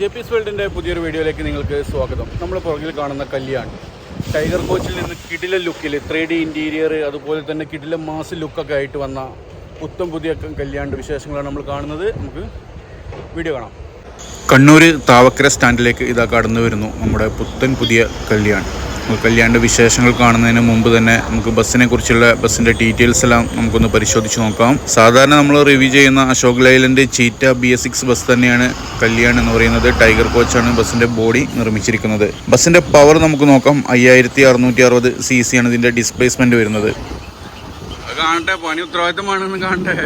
J P S വേൾഡിന്റെ പുതിയൊരു വീഡിയോയിലേക്ക് നിങ്ങൾക്ക് സ്വാഗതം. നമ്മൾ പുറകിൽ കാണുന്ന കല്യാൺ. ടൈഗർ കോച്ചിൽ നിന്ന് കിടില ലുക്കിൽ ത്രീ ഡി ഇന്റീരിയർ അതുപോലെ തന്നെ കിടില മാസ് ലുക്കൊക്കെ ആയിട്ട് വന്ന പുത്തം പുതിയ കല്യാണിന്റെ വിശേഷങ്ങളാണ് നമ്മൾ കാണുന്നത്. നമുക്ക് വീഡിയോ കാണാം. കണ്ണൂർ താവക്കര സ്റ്റാൻഡിലേക്ക് ഇതാ കടന്നു വരുന്നു നമ്മുടെ പുത്തൻ പുതിയ കല്യാൺ. കല്യാണിന്റെ വിശേഷങ്ങൾ കാണുന്നതിന് മുമ്പ് തന്നെ നമുക്ക് ബസ്സിനെ കുറിച്ചുള്ള ബസ്സിന്റെ ഡീറ്റെയിൽസ് എല്ലാം നമുക്കൊന്ന് പരിശോധിച്ച് നോക്കാം. സാധാരണ നമ്മൾ റിവ്യൂ ചെയ്യുന്ന Ashok ലൈലന്റെ Cheetah B S six bus തന്നെയാണ് കല്യാൺ എന്ന് പറയുന്നത്. ടൈഗർ കോച്ചാണ് ബസ്സിന്റെ ബോഡി നിർമ്മിച്ചിരിക്കുന്നത്. ബസ്സിന്റെ പവർ നമുക്ക് നോക്കാം. അയ്യായിരത്തി അറുന്നൂറ്റി അറുപത് സി സി ആണ് ഇതിന്റെ ഡിസ്പ്ലേസ്മെന്റ് വരുന്നത്. കാണട്ടെ പണി ഉത്തരവാദിത്തമാണെന്ന് കാണട്ടെ.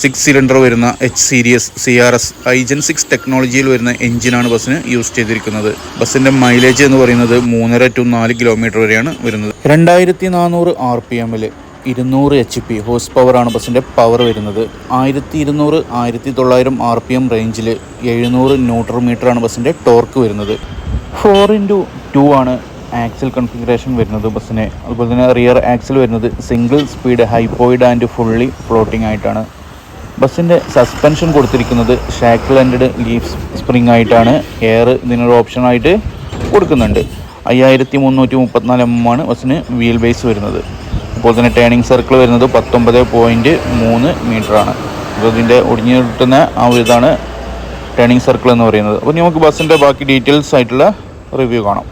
സിക്സ് സിലിണ്ടർ വരുന്ന H series C R S iGen six ടെക്നോളജിയിൽ വരുന്ന എഞ്ചിനാണ് ബസ്സിന് യൂസ് ചെയ്തിരിക്കുന്നത്. ബസ്സിന്റെ മൈലേജ് എന്ന് പറയുന്നത് മൂന്നര ടു നാല് കിലോമീറ്റർ വരെയാണ് വരുന്നത്. രണ്ടായിരത്തി നാനൂറ് ആർ പി എമ്മിൽ ഇരുന്നൂറ് എച്ച് പി ഹോഴ്സ് പവറാണ് ബസ്സിന്റെ പവർ വരുന്നത്. ആയിരത്തി ഇരുന്നൂറ് ആയിരത്തി തൊള്ളായിരം ആർ പി എം റേഞ്ചിൽ എഴുന്നൂറ് ന്യൂട്രൽ മീറ്ററാണ് ബസ്സിന്റെ ടോർക്ക് വരുന്നത്. ഫോർ ഇന്റു ടു ആണ് ആക്സിൽ കൺഫിഗറേഷൻ വരുന്നത് ബസ്സിന്. അതുപോലെ തന്നെ റിയർ ആക്സിൽ വരുന്നത് single speed hypoid and fully floating ആയിട്ടാണ്. ബസ്സിന്റെ സസ്പെൻഷൻ കൊടുത്തിരിക്കുന്നത് ഷാക്കിൾ ആൻഡ് ലീഫ് സ്പ്രിംഗ് ആയിട്ടാണ്. എയർ ഇതിനൊരു ഓപ്ഷനായിട്ട് കൊടുക്കുന്നുണ്ട്. അയ്യായിരത്തി മുന്നൂറ്റി മുപ്പത്തിനാല് എം ആണ് ബസ്സിന് വീൽ ബേസ് വരുന്നത്. അപ്പോൾ തന്നെ ടേണിംഗ് സർക്കിൾ വരുന്നത് പത്തൊമ്പത് പോയിന്റ് മൂന്ന് മീറ്ററാണ് അപ്പോൾ ഇതിന്റെ ഒടിഞ്ഞു കിട്ടുന്ന ആ ഒരു ഇതാണ് ടേണിംഗ് സർക്കിൾ എന്ന് പറയുന്നത്. അപ്പോൾ നമുക്ക് ബസ്സിന്റെ ബാക്കി ഡീറ്റെയിൽസ് ആയിട്ടുള്ള റിവ്യൂ കാണാം.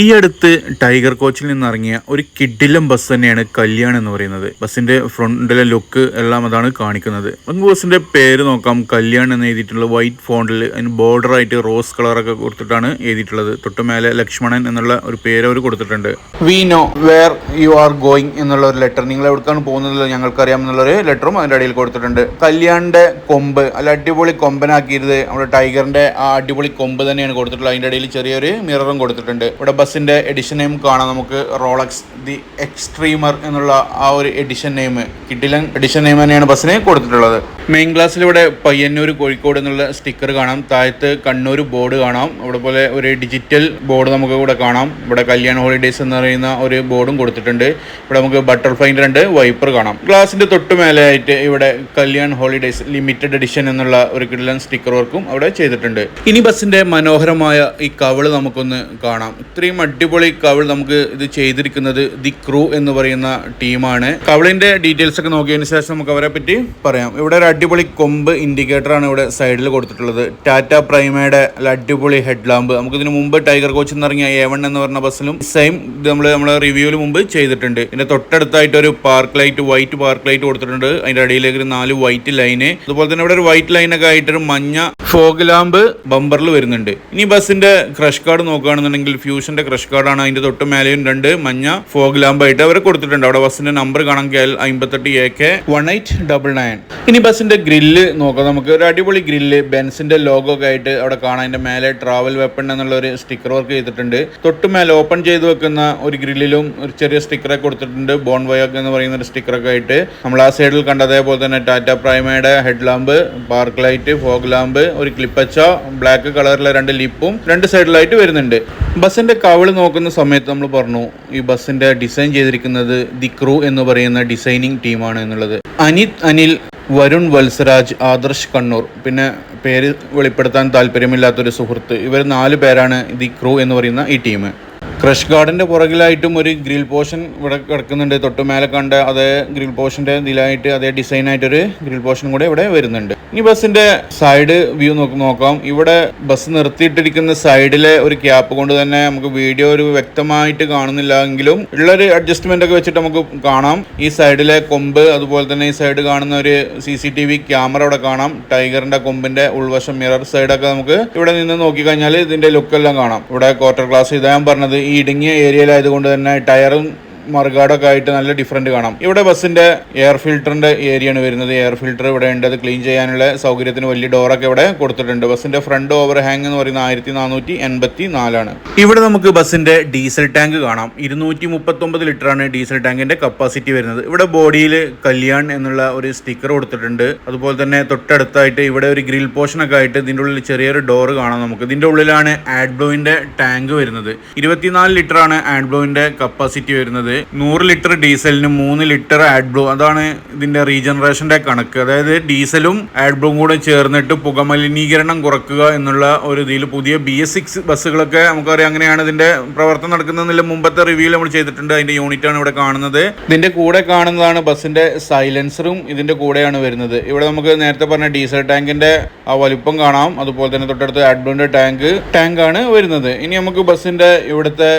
ഈ അടുത്ത് ടൈഗർ കോച്ചിൽ നിന്ന് ഇറങ്ങിയ ഒരു കിഡിലം ബസ് തന്നെയാണ് കല്യാൺ എന്ന് പറയുന്നത്. ബസ്സിന്റെ ഫ്രണ്ടിലെ ലുക്ക് എല്ലാം അതാണ് കാണിക്കുന്നത്. നമുക്ക് ബസ്സിന്റെ പേര് നോക്കാം. കല്യാൺ എന്ന് എഴുതിയിട്ടുള്ള വൈറ്റ് ഫോണ്ടിൽ അതിന് ബോർഡർ ആയിട്ട് റോസ് കളറൊക്കെ കൊടുത്തിട്ടാണ് എഴുതിയിട്ടുള്ളത്. തൊട്ടുമേലെ ലക്ഷ്മണൻ എന്നുള്ള ഒരു പേര് അവർ കൊടുത്തിട്ടുണ്ട്. We know where you are going എന്നുള്ള ഒരു ലെറ്റർ നിങ്ങൾ എവിടേക്കാണ് പോകുന്നത് ഞങ്ങൾക്കറിയാം എന്നുള്ളൊരു ലെറ്ററും അതിന്റെ അടിയിൽ കൊടുത്തിട്ടുണ്ട്. കല്യാണിന്റെ കൊമ്പ് അല്ല അടിപൊളി കൊമ്പനാക്കിയത് നമ്മുടെ ടൈഗറിന്റെ ആ അടിപൊളി കൊമ്പ് തന്നെയാണ് കൊടുത്തിട്ടുള്ളത്. അതിന്റെ ഇടയിൽ ചെറിയൊരു മിററും കൊടുത്തിട്ടുണ്ട്. ഇവിടെ ബസ്സിന്റെ എഡിഷൻ നെയിം കാണാം. നമുക്ക് റോളക്സ് ദി എക്സ്ട്രീമർ എന്നുള്ള ആ ഒരു എഡിഷൻ നെയിം കിഡിലൻ എഡിഷൻ നെയിം തന്നെയാണ് ബസ്സിന് കൊടുത്തിട്ടുള്ളത്. മെയിൻ ക്ലാസ്സിൽ ഇവിടെ പയ്യന്നൂർ കോഴിക്കോട് എന്നുള്ള സ്റ്റിക്കർ കാണാം. താഴത്ത് കണ്ണൂർ ബോർഡ് കാണാം. അവിടെ പോലെ ഒരു ഡിജിറ്റൽ ബോർഡ് നമുക്ക് ഇവിടെ കാണാം. ഇവിടെ കല്യാൺ ഹോളിഡേയ്സ് എന്ന് പറയുന്ന ഒരു ബോർഡും കൊടുത്തിട്ടുണ്ട്. ഇവിടെ നമുക്ക് ബട്ടർഫ്ലൈന്റെ രണ്ട് വൈപ്പർ കാണാം. ഗ്ലാസിന്റെ തൊട്ട് മേലെയായിട്ട് ഇവിടെ കല്യാൺ ഹോളിഡേയ്സ് ലിമിറ്റഡ് എഡിഷൻ എന്നുള്ള ഒരു കിഡിലൻ സ്റ്റിക്കർ വർക്കും അവിടെ ചെയ്തിട്ടുണ്ട്. ഇനി ബസ്സിന്റെ മനോഹരമായ ഈ കവൾ നമുക്കൊന്ന് കാണാം. ഇത്രയും അടിപൊളി കവിൾ നമുക്ക് ഇത് ചെയ്തിരിക്കുന്നത് ദി ക്രൂ എന്ന് പറയുന്ന ടീമാണ്. കവിളിന്റെ ഡീറ്റെയിൽസ് ഒക്കെ നോക്കിയതിന് ശേഷം നമുക്ക് അവരെ പറ്റി പറയാം. ഇവിടെ ഒരു അടിപൊളി കൊമ്പ് ഇൻഡിക്കേറ്റർ ആണ് ഇവിടെ സൈഡിൽ കൊടുത്തിട്ടുള്ളത്. ടാറ്റ പ്രൈമയുടെ അടിപൊളി ഹെഡ് ലാമ്പ് നമുക്ക് ഇതിന് മുമ്പ് ടൈഗർ കോച്ച് ഇറങ്ങിയ എ വൺ എന്ന് പറഞ്ഞ ബസ്സിലും സെയിം ഇത് നമ്മൾ നമ്മളെ റിവ്യൂവിൽ മുമ്പ് ചെയ്തിട്ടുണ്ട്. ഇതിന്റെ തൊട്ടടുത്തായിട്ട് ഒരു park light white park light കൊടുത്തിട്ടുണ്ട്. അതിന്റെ അടിയിലേക്ക് ഒരു നാല് വൈറ്റ് ലൈന് അതുപോലെ തന്നെ ഇവിടെ ഒരു വൈറ്റ് ലൈനൊക്കെ ആയിട്ട് ഒരു മഞ്ഞ ഫോഗ് ലാമ്പ് ബമ്പറിൽ വരുന്നുണ്ട്. ഇനി ബസ്സിന്റെ ക്രഷ് കാർഡ് നോക്കുകയാണെന്നുണ്ടെങ്കിൽ ഫ്യൂഷന്റെ ക്രഷ് കാർഡാണ്. അതിന്റെ തൊട്ട് മേലെയും രണ്ട് മഞ്ഞ ഫോഗ് ലാമ്പ് ആയിട്ട് അവർ കൊടുത്തിട്ടുണ്ട്. അവിടെ ബസ്സിന്റെ നമ്പർ കാണാൻ കെ എൽ അമ്പത്തെട്ട് A K one eight double nine. ഇനി ബസ്സിന്റെ ഗ്രില്ല് നോക്കാം. നമുക്ക് ഒരു അടിപൊളി ഗ്രില്ല് ബെൻസിന്റെ ലോഗോ ഒക്കെ ആയിട്ട് അവിടെ കാണാം. അതിന്റെ മേലെ ട്രാവൽ വെപ്പൺ എന്നുള്ള ഒരു സ്റ്റിക്കർ വർക്ക് ചെയ്തിട്ടുണ്ട്. തൊട്ട് മേലെ ഓപ്പൺ ചെയ്ത് വെക്കുന്ന ഒരു ഗ്രില്ലിലും ഒരു ചെറിയ സ്റ്റിക്കറൊക്കെ കൊടുത്തിട്ടുണ്ട്. ബോൺ വയോക്ക് എന്ന് പറയുന്ന ഒരു സ്റ്റിക്കറൊക്കെ ആയിട്ട്. നമ്മൾ ആ സൈഡിൽ കണ്ട അതേപോലെ തന്നെ Tata പ്രൈമയുടെ head lamp park light fog lamp ഒരു ക്ലിപ്പച്ച ബ്ലാക്ക് കളറിലെ രണ്ട് ലിപ്പും രണ്ട് സൈഡിലായിട്ട് വരുന്നുണ്ട്. ബസ്സിന്റെ കവിൾ നോക്കുന്ന സമയത്ത് നമ്മൾ പറഞ്ഞു ഈ ബസ്സിന്റെ ഡിസൈൻ ചെയ്തിരിക്കുന്നത് ദി ക്രൂ എന്ന് പറയുന്ന ഡിസൈനിങ് ടീമാണ് എന്നുള്ളത്. അനിത് അനിൽ വരുൺ വത്സരാജ് ആദർശ് കണ്ണൂർ. പിന്നെ പേര് വെളിപ്പെടുത്താൻ താല്പര്യമില്ലാത്തൊരു സുഹൃത്ത്. ഇവർ നാല് പേരാണ് ദി ക്രൂ എന്ന് പറയുന്ന ഈ ടീം. ക്രഷ് ഗാർഡിന്റെ പുറകിലായിട്ടും ഒരു ഗ്രിൽ പോർഷൻ ഇവിടെ കിടക്കുന്നുണ്ട്. തൊട്ട് മേലെ കണ്ട അതേ ഗ്രിൽ പോർഷന്റെ ഇതിലായിട്ട് അതേ ഡിസൈൻ ആയിട്ടൊരു ഗ്രിൽ പോർഷൻ കൂടെ ഇവിടെ വരുന്നുണ്ട്. ഇനി ബസ്സിന്റെ സൈഡ് വ്യൂ നോക്ക് നോക്കാം. ഇവിടെ ബസ് നിർത്തിയിട്ടിരിക്കുന്ന സൈഡിലെ ഒരു ക്യാപ്പ് കൊണ്ട് തന്നെ നമുക്ക് വീഡിയോ ഒരു വ്യക്തമായിട്ട് കാണുന്നില്ല എങ്കിലും ഉള്ളൊരു അഡ്ജസ്റ്റ്മെന്റ് ഒക്കെ വെച്ചിട്ട് നമുക്ക് കാണാം. ഈ സൈഡിലെ കൊമ്പ് അതുപോലെ തന്നെ ഈ സൈഡ് കാണുന്ന ഒരു C C T V camera ഇവിടെ കാണാം. ടൈഗറിന്റെ കൊമ്പിന്റെ ഉൾവശം മിറർ സൈഡൊക്കെ നമുക്ക് ഇവിടെ നിന്ന് നോക്കിക്കഴിഞ്ഞാൽ ഇതിന്റെ ലുക്കെല്ലാം കാണാം. ഇവിടെ ക്വാർട്ടർ ക്ലാസ് ഇതാ ഞാൻ പറഞ്ഞത്. ഈ ഇടുങ്ങിയ ഏരിയയിലായതുകൊണ്ട് തന്നെ ടയറും മറുകാടൊക്കെ ആയിട്ട് നല്ല ഡിഫറന്റ് കാണാം. ഇവിടെ ബസ്സിന്റെ എയർ ഫിൽറ്ററിന്റെ ഏരിയയാണ് വരുന്നത്. എയർ ഫിൽറ്റർ ഇവിടെ ഉണ്ട്. അത് ക്ലീൻ ചെയ്യാനുള്ള സൗകര്യത്തിന് വലിയ ഡോറൊക്കെ ഇവിടെ കൊടുത്തിട്ടുണ്ട്. ബസ്സിന്റെ ഫ്രണ്ട് ഓവർ ഹാങ് എന്ന് പറയുന്നത് ആയിരത്തി നാനൂറ്റി എൺപത്തി നാലാണ് ഇവിടെ നമുക്ക് ബസ്സിന്റെ ഡീസൽ ടാങ്ക് കാണാം. ഇരുന്നൂറ്റി മുപ്പത്തൊമ്പത് ലിറ്ററാണ് ഡീസൽ ടാങ്കിന്റെ കപ്പാസിറ്റി വരുന്നത്. ഇവിടെ ബോഡിയിൽ കല്യാൺ എന്നുള്ള ഒരു സ്റ്റിക്കർ കൊടുത്തിട്ടുണ്ട്. അതുപോലെ തന്നെ തൊട്ടടുത്തായിട്ട് ഇവിടെ ഒരു ഗ്രിൽ പോർഷനൊക്കെ ആയിട്ട് ഇതിന്റെ ഉള്ളിൽ ചെറിയൊരു ഡോർ കാണാം നമുക്ക്. ഇതിന്റെ ഉള്ളിലാണ് ആഡ്ബ്ലോയിന്റെ ടാങ്ക് വരുന്നത്. ഇരുപത്തിനാല് ലിറ്ററാണ് ആഡ്ബ്ലോയിന്റെ കപ്പാസിറ്റി വരുന്നത്. നൂറ് ലിറ്റർ ഡീസലിന് മൂന്ന് ലിറ്റർ ആഡ് ബ്ലൂ അതാണ് ഇതിന്റെ റീജനറേഷന്റെ കണക്ക്. അതായത് ഡീസലും ആഡ് ബ്ലൂ കൂടെ ചേർന്നിട്ട് പുകമലിനീകരണം കുറക്കുക എന്നുള്ള ഒരു ഇതിൽ പുതിയ ബി എസ് സിക്സ് ബസ്സുകളൊക്കെ നമുക്കറിയാം അങ്ങനെയാണ് ഇതിന്റെ പ്രവർത്തനം നടക്കുന്നതിൽ മുമ്പത്തെ റിവ്യൂ നമ്മൾ ചെയ്തിട്ടുണ്ട്. അതിന്റെ യൂണിറ്റ് ആണ് ഇവിടെ കാണുന്നത്. ഇതിന്റെ കൂടെ കാണുന്നതാണ് ബസ്സിന്റെ സൈലൻസറും ഇതിന്റെ കൂടെയാണ് വരുന്നത്. ഇവിടെ നമുക്ക് നേരത്തെ പറഞ്ഞ ഡീസൽ ടാങ്കിന്റെ ആ വലുപ്പം കാണാം. അതുപോലെ തന്നെ തൊട്ടടുത്ത് ആഡ് ടാങ്ക് ടാങ്ക് ടാങ്കാണ് വരുന്നത്. ഇനി നമുക്ക് ബസ്സിന്റെ ഇവിടുത്തെ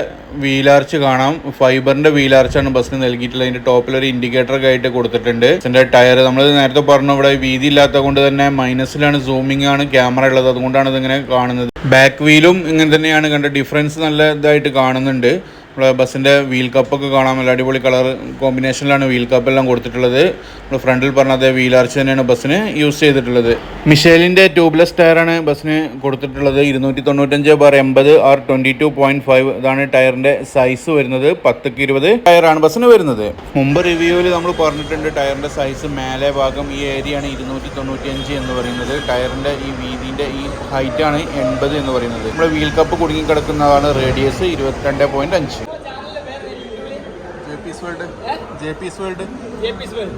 വീലാർച്ച് കാണാം. ഫൈബറിന്റെ വീലാർച്ചാണ് ബസ്സിന് നൽകിയിട്ടുള്ളത്. അതിന്റെ ടോപ്പിൽ ഒരു ഇൻഡിക്കേറ്റർ ആയിട്ട് കൊടുത്തിട്ടുണ്ട്. ബസ്സിന്റെ ടയർ നമ്മൾ നേരത്തെ പറഞ്ഞു ഇവിടെ വീതി ഇല്ലാത്ത കൊണ്ട് തന്നെ മൈനസിലാണ് സൂമിംഗ് ആണ് ക്യാമറ ഉള്ളത്. അതുകൊണ്ടാണ് ഇതിങ്ങനെ കാണുന്നത്. ബാക്ക് വീലും ഇങ്ങനെ തന്നെയാണ്. കണ്ട ഡിഫറൻസ് നല്ല ഇതായിട്ട് കാണുന്നുണ്ട്. നമ്മുടെ ബസ്സിന്റെ വീൽ കപ്പൊക്കെ കാണാൻ നല്ല അടിപൊളി കളർ കോമ്പിനേഷനിലാണ് വീൽ കപ്പെല്ലാം കൊടുത്തിട്ടുള്ളത്. നമ്മൾ ഫ്രണ്ടിൽ പറഞ്ഞ അതേ വീൽ ആർച്ച് തന്നെയാണ് ബസ്സിന് യൂസ് ചെയ്തിട്ടുള്ളത്. മിഷേലിന്റെ ട്യൂബ്ലെസ് ടയറാണ് ബസ്സിന് കൊടുത്തിട്ടുള്ളത്. ഇരുന്നൂറ്റി തൊണ്ണൂറ്റഞ്ച് ബാർ എൺപത് R twenty two point five ഇതാണ് ടയറിന്റെ സൈസ് വരുന്നത്. പത്തക്ക് ഇരുപത് ടയറാണ് ബസ്സിന് വരുന്നത്. മുമ്പ് റിവ്യൂവിൽ നമ്മൾ പറഞ്ഞിട്ടുണ്ട് ടയറിന്റെ സൈസ് മേലെ ഭാഗം ഈ ഏരിയ ആണ് ഇരുന്നൂറ്റി തൊണ്ണൂറ്റിയഞ്ച് എന്ന് പറയുന്നത്. ടയറിന്റെ ഈ വീതിന്റെ ഈ ഹൈറ്റാണ് എൺപത് എന്ന് പറയുന്നത്. നമ്മുടെ വീൽ കപ്പ് കുടുങ്ങി കിടക്കുന്നതാണ് റേഡിയസ് ഇരുപത്തിരണ്ട് പോയിന്റ് അഞ്ച്. Peace world J peace world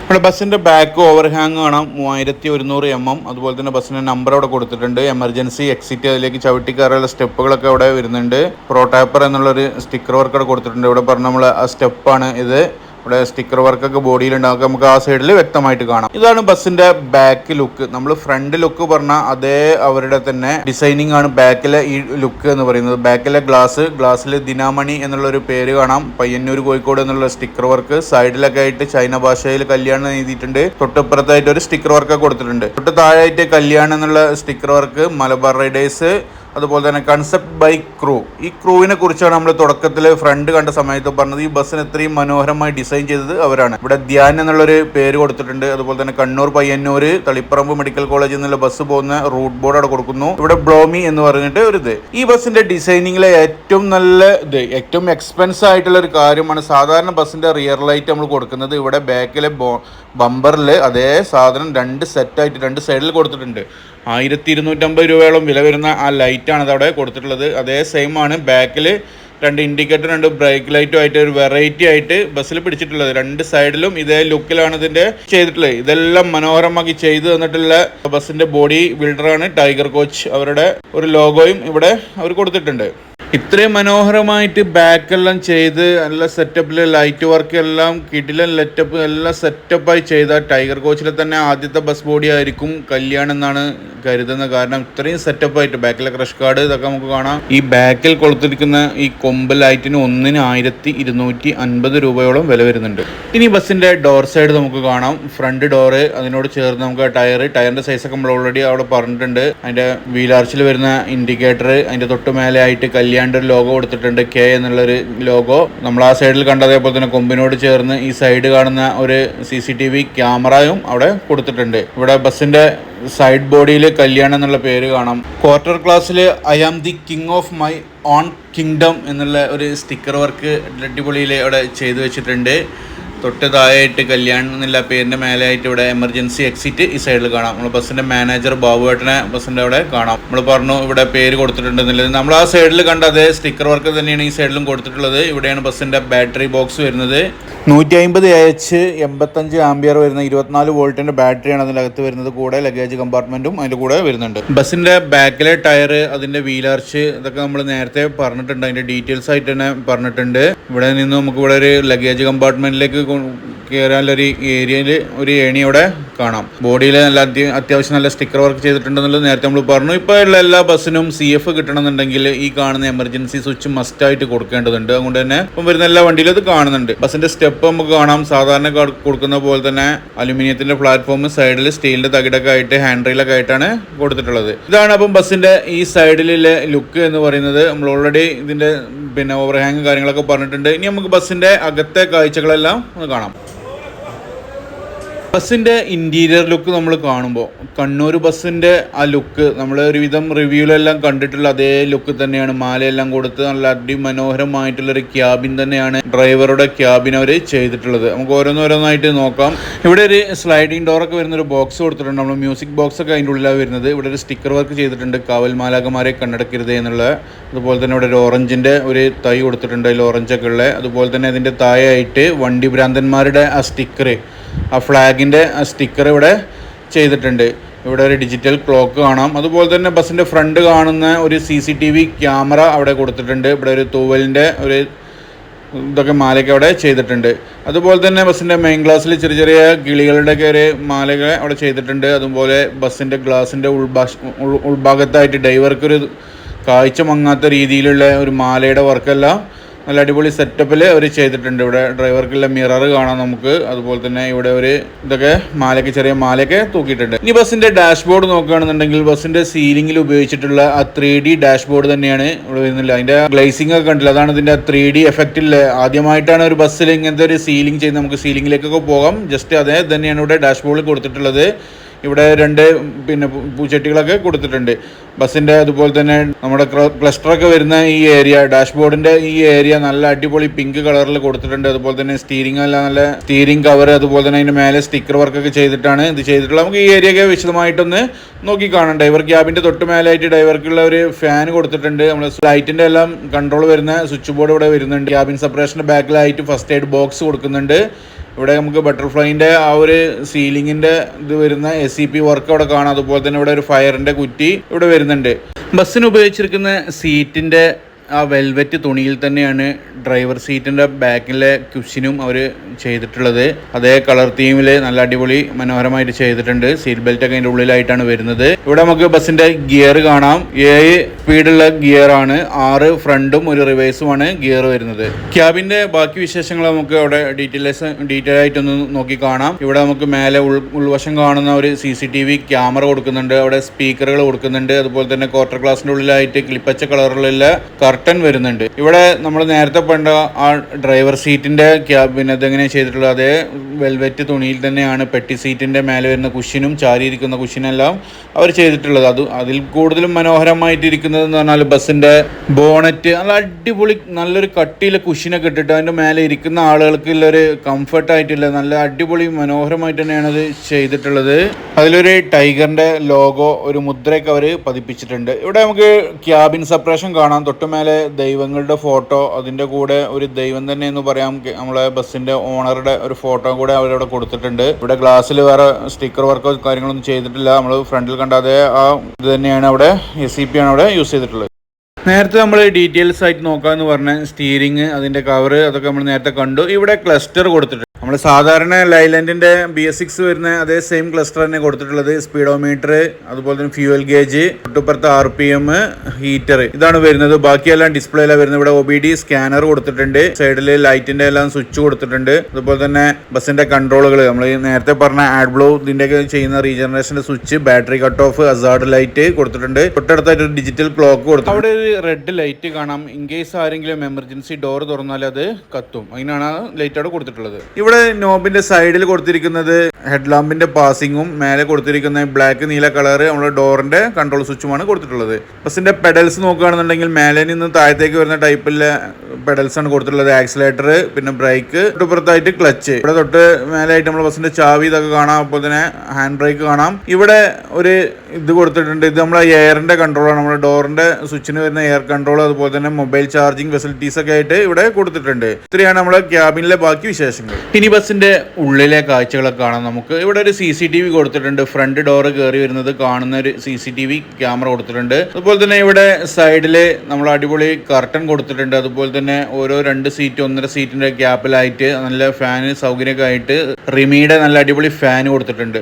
നമ്മുടെ ബസ്സിന്റെ ബാക്ക് ഓവർ ഹാങ് കാണാം. മൂവായിരത്തി ഒരുന്നൂറ് എം എം അതുപോലെ തന്നെ ബസ്സിന്റെ നമ്പർ അവിടെ കൊടുത്തിട്ടുണ്ട്. എമർജൻസി എക്സിറ്റ് അതിലേക്ക് ചവിട്ടി കയറാനുള്ള സ്റ്റെപ്പുകളൊക്കെ അവിടെ വരുന്നുണ്ട്. പ്രോട്ടാപ്പർ എന്നുള്ളൊരു സ്റ്റിക്കർ വർക്ക് അവിടെ കൊടുത്തിട്ടുണ്ട്. ഇവിടെ പറഞ്ഞ നമ്മൾ ആ സ്റ്റെപ്പാണ് ഇത്. ഇവിടെ സ്റ്റിക്കർ വർക്കൊക്കെ ബോഡിയിലുണ്ടാകും നമുക്ക് ആ സൈഡിൽ വ്യക്തമായിട്ട് കാണാം. ഇതാണ് ബസ്സിന്റെ ബാക്ക് ലുക്ക് നമ്മൾ ഫ്രണ്ട് ലുക്ക് പറഞ്ഞാൽ അതേ അവരുടെ തന്നെ ഡിസൈനിങ് ആണ് ബാക്കിലെ ഈ ലുക്ക് എന്ന് പറയുന്നത്. ബാക്കിലെ ഗ്ലാസ് ഗ്ലാസ്സിൽ ദിനാമണി എന്നുള്ള ഒരു പേര് കാണാം. പയ്യന്നൂർ കോഴിക്കോട് എന്നുള്ള സ്റ്റിക്കർ വർക്ക് സൈഡിലൊക്കെ ആയിട്ട് ചൈന ഭാഷയിൽ കല്യാണം എഴുതിയിട്ടുണ്ട്. തൊട്ടപ്പുറത്തായിട്ട് ഒരു സ്റ്റിക്കർ വർക്ക് കൊടുത്തിട്ടുണ്ട്. തൊട്ട് താഴെയായിട്ട് കല്യാണം എന്നുള്ള സ്റ്റിക്കർ വർക്ക് മലബാർ റൈഡേഴ്സ് അതുപോലെ തന്നെ കൺസെപ്റ്റ് ബൈ ക്രൂ ഈ ക്രൂവിനെ കുറിച്ചാണ് നമ്മൾ തുടക്കത്തിൽ ഫ്രണ്ട് കണ്ട സമയത്ത് പറഞ്ഞത്. ഈ ബസ്സിന് ഇത്രയും മനോഹരമായി ഡിസൈൻ ചെയ്തത് അവരാണ്. ഇവിടെ ധ്യാൻ എന്നുള്ളൊരു പേര് കൊടുത്തിട്ടുണ്ട്. അതുപോലെ തന്നെ കണ്ണൂർ പയ്യന്നൂർ തളിപ്പറമ്പ് മെഡിക്കൽ കോളേജിൽ നിന്നുള്ള ബസ് പോകുന്ന റൂട്ട് ബോർഡ് അവിടെ കൊടുക്കുന്നു. ഇവിടെ ബ്ലോമി എന്ന് പറഞ്ഞിട്ട് ഒരു ഇത്. ഈ ബസ്സിന്റെ ഡിസൈനിങ്ങിലെ ഏറ്റവും നല്ല ഇത് ഏറ്റവും എക്സ്പെൻസ് ആയിട്ടുള്ള ഒരു കാര്യമാണ് സാധാരണ ബസ്സിന്റെ റിയർ ലൈറ്റ് നമ്മൾ കൊടുക്കുന്നത്. ഇവിടെ ബാക്കിലെ ബമ്പറിൽ അതേ സാധനം രണ്ട് സെറ്റായിട്ട് രണ്ട് സൈഡിൽ കൊടുത്തിട്ടുണ്ട്. ആയിരത്തി ഇരുന്നൂറ്റമ്പത് രൂപയോളം വില വരുന്ന ആ ലൈറ്റാണ് അതവിടെ കൊടുത്തിട്ടുള്ളത്. അതേ സെയിം ആണ് ബാക്കിൽ രണ്ട് ഇൻഡിക്കേറ്റർ രണ്ട് ബ്രേക്ക് ലൈറ്റും ആയിട്ട് ഒരു വെറൈറ്റി ആയിട്ട് ബസ്സിൽ പിടിച്ചിട്ടുള്ളത്. രണ്ട് സൈഡിലും ഇതേ ലുക്കിലാണ് ഇതിന്റെ ചെയ്തിട്ടുള്ളത്. ഇതെല്ലാം മനോഹരമാക്കി ചെയ്തു തന്നിട്ടുള്ള ബസ്സിന്റെ ബോഡി ബിൽഡറാണ് ടൈഗർ കോച്ച് അവരുടെ ഒരു ലോഗോയും ഇവിടെ അവർ കൊടുത്തിട്ടുണ്ട്. ഇത്രയും മനോഹരമായിട്ട് ബാക്കെല്ലാം ചെയ്ത് നല്ല സെറ്റപ്പിൽ ലൈറ്റ് വർക്ക് എല്ലാം കിടിലൻ ലെറ്റപ്പ് എല്ലാം സെറ്റപ്പായി ചെയ്ത ടൈഗർ കോച്ചിലെ തന്നെ ആദ്യത്തെ ബസ് ബോഡി ആയിരിക്കും കല്യാണം എന്നാണ് കരുതുന്നത് കാരണം. ഇത്രയും സെറ്റപ്പായിട്ട് ബാക്കിലെ ക്രഷ് കാർഡ് ഇതൊക്കെ നമുക്ക് കാണാം. ഈ ബാക്കിൽ കൊളുത്തിരിക്കുന്ന ഈ കൊമ്പ് ലൈറ്റിന് ഒന്നിന് ആയിരത്തി ഇരുന്നൂറ്റി അൻപത് രൂപയോളം വില വരുന്നുണ്ട്. ഇനി ബസ്സിന്റെ ഡോർ സൈഡ് നമുക്ക് കാണാം. ഫ്രണ്ട് ഡോറ് അതിനോട് ചേർന്ന് നമുക്ക് ടയർ ടയറിന്റെ സൈസൊക്കെ നമ്മൾ ഓൾറെഡി അവിടെ പറഞ്ഞിട്ടുണ്ട്. അതിന്റെ വീലാർച്ചിൽ വരുന്ന ഇൻഡിക്കേറ്റർ അതിന്റെ തൊട്ട് മേലെ ആയിട്ട് കല്യാണിന്റെ ഒരു ലോഗോ കൊടുത്തിട്ടുണ്ട്. കെ എന്നുള്ളൊരു ലോഗോ. നമ്മൾ ആ സൈഡിൽ കണ്ടതേപോലെ തന്നെ കൊമ്പിനോട് ചേർന്ന് ഈ സൈഡ് കാണുന്ന ഒരു സി സി ടി വി ക്യാമറയും അവിടെ കൊടുത്തിട്ടുണ്ട്. ഇവിടെ ബസ്സിന്റെ സൈഡ് ബോഡിയിൽ കല്യാണം എന്നുള്ള പേര് കാണാം. ക്വാർട്ടർ ക്ലാസ്സിൽ I am the king of my own kingdom എന്നുള്ള ഒരു സ്റ്റിക്കർ വർക്ക് അടിപൊളിയിൽ അവിടെ ചെയ്തു വെച്ചിട്ടുണ്ട്. തൊട്ട് താഴെയായിട്ട് കല്യാൺ എന്നുള്ള പേരിന്റെ മേലെയായിട്ട് ഇവിടെ എമർജൻസി എക്സിറ്റ് ഈ സൈഡിൽ കാണാം. നമ്മൾ ബസ്സിന്റെ മാനേജർ ബാബുവേട്ടനെ ബസ്സിന്റെ അവിടെ കാണാം. നമ്മൾ പറഞ്ഞു ഇവിടെ പേര് കൊടുത്തിട്ടുണ്ട് എന്നുള്ളത്. നമ്മൾ ആ സൈഡിൽ കണ്ട അതേ സ്റ്റിക്കർ വർക്ക് തന്നെയാണ് ഈ സൈഡിലും കൊടുത്തിട്ടുള്ളത്. ഇവിടെയാണ് ബസ്സിന്റെ ബാറ്ററി ബോക്സ് വരുന്നത്. നൂറ്റി അമ്പത് എച്ച് എൺപത്തഞ്ച് ആംബിയർ വരുന്ന ഇരുപത്തിനാല് വോൾട്ടിന്റെ ബാറ്ററിയാണ് അതിനകത്ത് വരുന്നത്. കൂടെ ലഗേജ് കമ്പാർട്ട്മെന്റും അതിന്റെ കൂടെ വരുന്നുണ്ട്. ബസ്സിന്റെ ബാക്കിലെ ടയർ അതിന്റെ വീലാർച്ച് ഇതൊക്കെ നമ്മൾ നേരത്തെ പറഞ്ഞിട്ടുണ്ട്. അതിന്റെ ഡീറ്റെയിൽസ് ആയിട്ട് തന്നെ പറഞ്ഞിട്ടുണ്ട്. ഇവിടെ നിന്ന് നമുക്ക് ഇവിടെ ഒരു ലഗേജ് കമ്പാർട്ട്മെന്റിലേക്ക് കയറാനുള്ളൊരു ഏരിയയിൽ ഒരു ഏണി അവിടെ കാണാം. ബോഡിയിൽ നല്ല അത്യ- അത്യാവശ്യം നല്ല സ്റ്റിക്കർ വർക്ക് ചെയ്തിട്ടുണ്ടെന്നുള്ളത് നേരത്തെ നമ്മൾ പറഞ്ഞു. ഇപ്പോൾ ഉള്ള എല്ലാ ബസ്സിനും സി എഫ് കിട്ടണമെന്നുണ്ടെങ്കിൽ ഈ കാണുന്ന എമർജൻസി സ്വിച്ച് മസ്റ്റ് ആയിട്ട് കൊടുക്കേണ്ടതുണ്ട്. അതുകൊണ്ട് തന്നെ ഇപ്പം വരുന്ന എല്ലാ വണ്ടിയിലും അത് കാണുന്നുണ്ട്. ബസ്സിന്റെ സ്റ്റെപ്പ് നമുക്ക് കാണാം. സാധാരണ കൊടുക്കുന്ന പോലെ തന്നെ അലുമിനിയത്തിന്റെ പ്ലാറ്റ്ഫോം സൈഡിൽ സ്റ്റീലിന്റെ തകിടൊക്കെ ആയിട്ട് ഹാൻഡ് റെയിലൊക്കെ ആയിട്ടാണ് കൊടുത്തിട്ടുള്ളത്. ഇതാണ് അപ്പം ബസ്സിന്റെ ഈ സൈഡിലെ ലുക്ക് എന്ന് പറയുന്നത്. നമ്മൾ ഓൾറെഡി ഇതിന്റെ പിന്നെ ഓവർഹാങ് കാര്യങ്ങളൊക്കെ പറഞ്ഞിട്ടുണ്ട്. ഇനി നമുക്ക് ബസ്സിന്റെ അകത്തെ കാഴ്ചകളെല്ലാം ഒന്ന് കാണാം. ബസ്സിന്റെ ഇന്റീരിയർ ലുക്ക് നമ്മൾ കാണുമ്പോൾ കണ്ണൂർ ബസ്സിന്റെ ആ ലുക്ക് നമ്മൾ ഒരുവിധം റിവ്യൂലെല്ലാം കണ്ടിട്ടുള്ള അതേ ലുക്ക് തന്നെയാണ്. മാലയെല്ലാം കൊടുത്ത് നല്ല അതിമനോഹരമായിട്ടുള്ളൊരു ക്യാബിൻ തന്നെയാണ് ഡ്രൈവറുടെ ക്യാബിൻ അവർ ചെയ്തിട്ടുള്ളത്. നമുക്ക് ഓരോന്നോരോന്നായിട്ട് നോക്കാം. ഇവിടെ ഒരു സ്ലൈഡിംഗ് ഡോറൊക്കെ വരുന്ന ഒരു ബോക്സ് കൊടുത്തിട്ടുണ്ട്. നമ്മൾ മ്യൂസിക് ബോക്സ് ഒക്കെ അതിന്റെ ഉള്ളിലാണ് വരുന്നത്. ഇവിടെ ഒരു സ്റ്റിക്കർ വർക്ക് ചെയ്തിട്ടുണ്ട്. കാവൽ മാലാകമാരെ കണ്ണടക്കരുത് എന്നുള്ള. അതുപോലെ തന്നെ ഇവിടെ ഒരു ഓറഞ്ചിന്റെ ഒരു തൈ കൊടുത്തിട്ടുണ്ട്. അതിൽ ഓറഞ്ചൊക്കെ ഉള്ളത് അതുപോലെ തന്നെ അതിന്റെ താഴെയായിട്ട് വണ്ടി ഭ്രാന്തന്മാരുടെ ആ സ്റ്റിക്കർ ആ ഫ്ലാഗിന്റെ ആ സ്റ്റിക്കർ ഇവിടെ ചെയ്തിട്ടുണ്ട്. ഇവിടെ ഒരു ഡിജിറ്റൽ ക്ലോക്ക് കാണാം. അതുപോലെ തന്നെ ബസ്സിന്റെ ഫ്രണ്ട് കാണുന്ന ഒരു C C T V camera അവിടെ കൊടുത്തിട്ടുണ്ട്. ഇവിടെ ഒരു തൂവലിന്റെ ഒരു ഇതൊക്കെ മാലയൊക്കെ അവിടെ ചെയ്തിട്ടുണ്ട്. അതുപോലെ തന്നെ ബസ്സിന്റെ മെയിൻ ഗ്ലാസ്സിൽ ചെറിയ ചെറിയ കിളികളുടെയൊക്കെ ഒരു മാലകൾ അവിടെ ചെയ്തിട്ടുണ്ട്. അതുപോലെ ബസ്സിന്റെ ഗ്ലാസിന്റെ ഉൾഭാഷ ഉൾ- ഉൾഭാഗത്തായിട്ട് ഡ്രൈവർക്കൊരു കാഴ്ച മങ്ങാത്ത രീതിയിലുള്ള ഒരു മാലയുടെ വർക്കെല്ലാം നല്ല അടിപൊളി സെറ്റപ്പിൽ അവർ ചെയ്തിട്ടുണ്ട്. ഇവിടെ ഡ്രൈവർക്കുള്ള മിറർ കാണാം നമുക്ക്. അതുപോലെ തന്നെ ഇവിടെ ഒരു ഇതൊക്കെ മാലയ്ക്ക് ചെറിയ മാലയൊക്കെ തൂക്കിയിട്ടുണ്ട്. ഇനി ബസ്സിന്റെ ഡാഷ്ബോർഡ് നോക്കുകയാണെന്നുണ്ടെങ്കിൽ ബസ്സിന്റെ സീലിംഗിൽ ഉപയോഗിച്ചിട്ടുള്ള ആ ത്രീ ഡി ഡാഷ്ബോർഡ് തന്നെയാണ് ഇവിടെ വരുന്നില്ല അതിന്റെ ഗ്ലേസിംഗ് ഒക്കെ കണ്ടില്ല? അതാണ് ഇതിന്റെ ത്രീ ഡി എഫക്റ്റിൽ ആദ്യമായിട്ടാണ് ഒരു ബസ്സിൽ ഇങ്ങനത്തെ ഒരു സീലിംഗ് ചെയ്ത് നമുക്ക് സീലിംഗിലേക്കൊക്കെ പോകാം. ജസ്റ്റ് അതേ തന്നെയാണ് ഇവിടെ ഡാഷ്ബോർഡിൽ കൊടുത്തിട്ടുള്ളത്. ഇവിടെ രണ്ട് പിന്നെ പൂച്ചട്ടികളൊക്കെ കൊടുത്തിട്ടുണ്ട്. ബസ്സിന്റെ അതുപോലെ തന്നെ നമ്മുടെ ക്ലസ്റ്ററൊക്കെ വരുന്ന ഈ ഏരിയ ഡാഷ്ബോർഡിന്റെ ഈ ഏരിയ നല്ല അടിപൊളി പിങ്ക് കളറിൽ കൊടുത്തിട്ടുണ്ട്. അതുപോലെ തന്നെ സ്റ്റീരിംഗ് എല്ലാം നല്ല സ്റ്റീരിംഗ് കവർ അതുപോലെ തന്നെ അതിന്റെ മേലെ സ്റ്റിക്കർ വർക്കൊക്കെ ചെയ്തിട്ടാണ് ഇത് ചെയ്തിട്ടുള്ളത്. നമുക്ക് ഈ ഏരിയ ഒക്കെ വിശദമായിട്ടൊന്ന് നോക്കി കാണാം. ഡ്രൈവർ ക്യാബിന്റെ തൊട്ട് മേലായിട്ട് ഡ്രൈവർക്കുള്ള ഒരു ഫാൻ കൊടുത്തിട്ടുണ്ട്. നമ്മൾ ലൈറ്റിന്റെ എല്ലാം കൺട്രോൾ വരുന്ന സ്വിച്ച് ബോർഡ് ഇവിടെ വരുന്നുണ്ട്. ക്യാബിൻ സെപ്പറേഷന്റെ ബാക്കിലായിട്ട് ഫസ്റ്റ് എയ്ഡ് ബോക്സ് കൊടുക്കുന്നുണ്ട്. ഇവിടെ നമുക്ക് ബട്ടർഫ്ലൈന്റെ ആ ഒരു സീലിങ്ങിന്റെ ഇത് വരുന്ന എസ് സി പി വർക്ക് അവിടെ കാണാം. അതുപോലെ തന്നെ ഇവിടെ ഒരു ഫയറിന്റെ കുറ്റി ഇവിടെ വരുന്നുണ്ട്. ബസ്സിന് ഉപയോഗിച്ചിരിക്കുന്ന സീറ്റിന്റെ ആ വെൽവെറ്റ് തുണിയിൽ തന്നെയാണ് ഡ്രൈവർ സീറ്റിന്റെ ബാക്കിലെ ക്യുഷനും അവർ ചെയ്തിട്ടുള്ളത്. അതേ കളർ തീമിൽ നല്ല അടിപൊളി മനോഹരമായിട്ട് ചെയ്തിട്ടുണ്ട്. സീറ്റ് ബെൽറ്റ് ഒക്കെ അതിന്റെ ഉള്ളിലായിട്ടാണ് വരുന്നത്. ഇവിടെ നമുക്ക് ബസ്സിന്റെ ഗിയർ കാണാം. ഏഴ് സ്പീഡുള്ള ഗിയർ ആണ്. ആറ് ഫ്രണ്ടും ഒരു റിവേഴ്സുമാണ് ഗിയർ വരുന്നത്. ക്യാബിന്റെ ബാക്കി വിശേഷങ്ങൾ നമുക്ക് അവിടെ ഡീറ്റെയിൽസ് ഡീറ്റെയിൽ ആയിട്ടൊന്ന് നോക്കി കാണാം. ഇവിടെ നമുക്ക് മേലെ ഉൾ ഉൾവശം കാണുന്ന ഒരു C C T V camera കൊടുക്കുന്നുണ്ട്. അവിടെ സ്പീക്കറുകൾ കൊടുക്കുന്നുണ്ട്. അതുപോലെ തന്നെ ക്വാർട്ടർ ഗ്ലാസിന്റെ ഉള്ളിലായിട്ട് ക്ലിപ്പച്ച കളറിലുള്ള കർട്ടൻ വരുന്നുണ്ട്. ഇവിടെ നമ്മൾ നേരത്തെ പണ്ട ആ ഡ്രൈവർ സീറ്റിന്റെ പിന്നെ അതെങ്ങനെ ചെയ്തിട്ടുള്ളത്? അതേ വെൽവെറ്റ് തുണിയിൽ തന്നെയാണ് പെട്ടി സീറ്റിന്റെ മേലെ വരുന്ന കുഷിനും ചാരിയിരിക്കുന്ന കുഷിനെല്ലാം അവർ ചെയ്തിട്ടുള്ളത്. അത് അതിൽ കൂടുതലും മനോഹരമായിട്ടിരിക്കുന്നത് എന്ന് പറഞ്ഞാൽ ബസ്സിന്റെ ബോണറ്റ് നല്ല അടിപൊളി നല്ലൊരു കട്ടിയിലെ കുഷിനൊക്കെ ഇട്ടിട്ട് അതിന്റെ മേലെ ഇരിക്കുന്ന ആളുകൾക്ക് ഒരു കംഫർട്ടായിട്ടില്ല നല്ല അടിപൊളി മനോഹരമായിട്ട് തന്നെയാണ് അത് ചെയ്തിട്ടുള്ളത്. അതിലൊരു ടൈഗറിന്റെ ലോഗോ ഒരു മുദ്രയൊക്കെ അവർ പതിപ്പിച്ചിട്ടുണ്ട്. ഇവിടെ നമുക്ക് ക്യാബിൻ സെപ്പറേഷൻ കാണാം. തൊട്ട് മേലെ ദൈവങ്ങളുടെ ഫോട്ടോ അതിന്റെ കൂടെ ഒരു ദൈവം തന്നെ എന്ന് പറയാം. നമ്മളെ ബസ്സിന്റെ ഓണറുടെ ഒരു ഫോട്ടോ കൂടെ അവരവിടെ കൊടുത്തിട്ടുണ്ട്. ഇവിടെ ഗ്ലാസ്സിൽ വേറെ സ്റ്റിക്കർ വർക്കോ കാര്യങ്ങളൊന്നും ചെയ്തിട്ടില്ല. നമ്മൾ ഫ്രണ്ടിൽ കണ്ട അതേ ആ ഇത് തന്നെയാണ് അവിടെ എസ് സി പി ആണ് അവിടെ യൂസ് ചെയ്തിട്ടുള്ളത്. നേരത്തെ നമ്മൾ ഡീറ്റെയിൽസ് ആയിട്ട് നോക്കാമെന്ന് പറഞ്ഞ സ്റ്റീറിങ് അതിന്റെ കവർ അതൊക്കെ നമ്മൾ നേരത്തെ കണ്ടു. ഇവിടെ ക്ലസ്റ്റർ കൊടുത്തിട്ടുണ്ട്. നമ്മൾ സാധാരണ ലൈലൻഡിന്റെ ബി എസ് സിക്സ് വരുന്ന അതേ സെയിം ക്ലസ്റ്റർ തന്നെ കൊടുത്തിട്ടുള്ളത്. സ്പീഡോമീറ്റർ അതുപോലെ തന്നെ ഫ്യൂവൽ ഗേജ് തൊട്ടുപ്പുറത്ത് ആർ പി എം ഹീറ്റർ ഇതാണ് വരുന്നത്. ബാക്കിയെല്ലാം ഡിസ്പ്ലേയിലാണ് വരുന്നത്. ഇവിടെ ഒ ബി ഡി സ്കാനർ കൊടുത്തിട്ടുണ്ട്. സൈഡിൽ ലൈറ്റിന്റെ എല്ലാം സ്വിച്ച് കൊടുത്തിട്ടുണ്ട്. അതുപോലെ തന്നെ ബസ്സിന്റെ കൺട്രോളുകൾ നമ്മൾ നേരത്തെ പറഞ്ഞ ആഡ് ബ്ലൂ ഇതിന്റെയൊക്കെ ചെയ്യുന്ന റീജനറേഷന്റെ switch battery cut off hazard light കൊടുത്തിട്ടുണ്ട്. തൊട്ടടുത്തായിട്ട് ഒരു ഡിജിറ്റൽ ക്ലോക്ക് കൊടുത്തു അവിടെ ഒരു റെഡ് ലൈറ്റ് കാണാം. ഇൻ കേസ് ആരെങ്കിലും എമർജൻസി ഡോർ തുറന്നാൽ അത് കത്തും. അതിനാണ് ലൈറ്റ് അവിടെ കൊടുത്തിട്ടുള്ളത്. ഇവിടെ നോബിന്റെ സൈഡിൽ കൊടുത്തിരിക്കുന്നത് ഹെഡ് ലാമ്പിന്റെ പാസിങ്ങും മേലെ കൊടുത്തിരിക്കുന്ന ബ്ലാക്ക് നീല കളർ നമ്മുടെ ഡോറിന്റെ കൺട്രോൾ സ്വിച്ചുമാണ് കൊടുത്തിട്ടുള്ളത്. ബസ്സിന്റെ പെഡൽസ് നോക്കുകയാണെന്നുണ്ടെങ്കിൽ മേലെ നിന്ന് താഴത്തേക്ക് വരുന്ന ടൈപ്പിലെ പെഡൽസ് ആണ് കൊടുത്തിട്ടുള്ളത്. ആക്സിലേറ്റർ പിന്നെ ബ്രേക്ക് തൊട്ടുപുറത്തായിട്ട് ക്ലച്ച്. ഇവിടെ തൊട്ട് മേലായിട്ട് നമ്മൾ ബസ്സിന്റെ ചാവി ഇതൊക്കെ കാണാം. അപ്പോൾ തന്നെ ഹാൻഡ് ബ്രേക്ക് കാണാം. ഇവിടെ ഒരു ഇത് കൊടുത്തിട്ടുണ്ട്. ഇത് നമ്മുടെ എയറിന്റെ കൺട്രോളാണ്. നമ്മുടെ ഡോറിന്റെ സ്വിച്ചിന് വരുന്ന എയർ കൺട്രോൾ അതുപോലെ തന്നെ മൊബൈൽ ചാർജിംഗ് ഫെസിലിറ്റീസ് ഒക്കെ ആയിട്ട് ഇവിടെ കൊടുത്തിട്ടുണ്ട്. ഇത്രയാണ് നമ്മുടെ ക്യാബിനിലെ ബാക്കി വിശേഷങ്ങൾ. ഇനി ബസ്സിന്റെ ഉള്ളിലെ കാഴ്ചകളൊക്കെ കാണാം. നമുക്ക് ഇവിടെ ഒരു സി സി ടി വി കൊടുത്തിട്ടുണ്ട്. ഫ്രണ്ട് ഡോറ് കയറി വരുന്നത് കാണുന്ന ഒരു C C T V camera കൊടുത്തിട്ടുണ്ട്. അതുപോലെ തന്നെ ഇവിടെ സൈഡിൽ നമ്മൾ അടിപൊളി കർട്ടൻ കൊടുത്തിട്ടുണ്ട്. അതുപോലെ തന്നെ ഓരോ രണ്ട് സീറ്റ് ഒന്നര സീറ്റിന്റെ ഗ്യാപ്പിലായിട്ട് നല്ല ഫാന് സൗകര്യമൊക്കെ ആയിട്ട് റിമിയുടെ നല്ല അടിപൊളി ഫാൻ കൊടുത്തിട്ടുണ്ട്.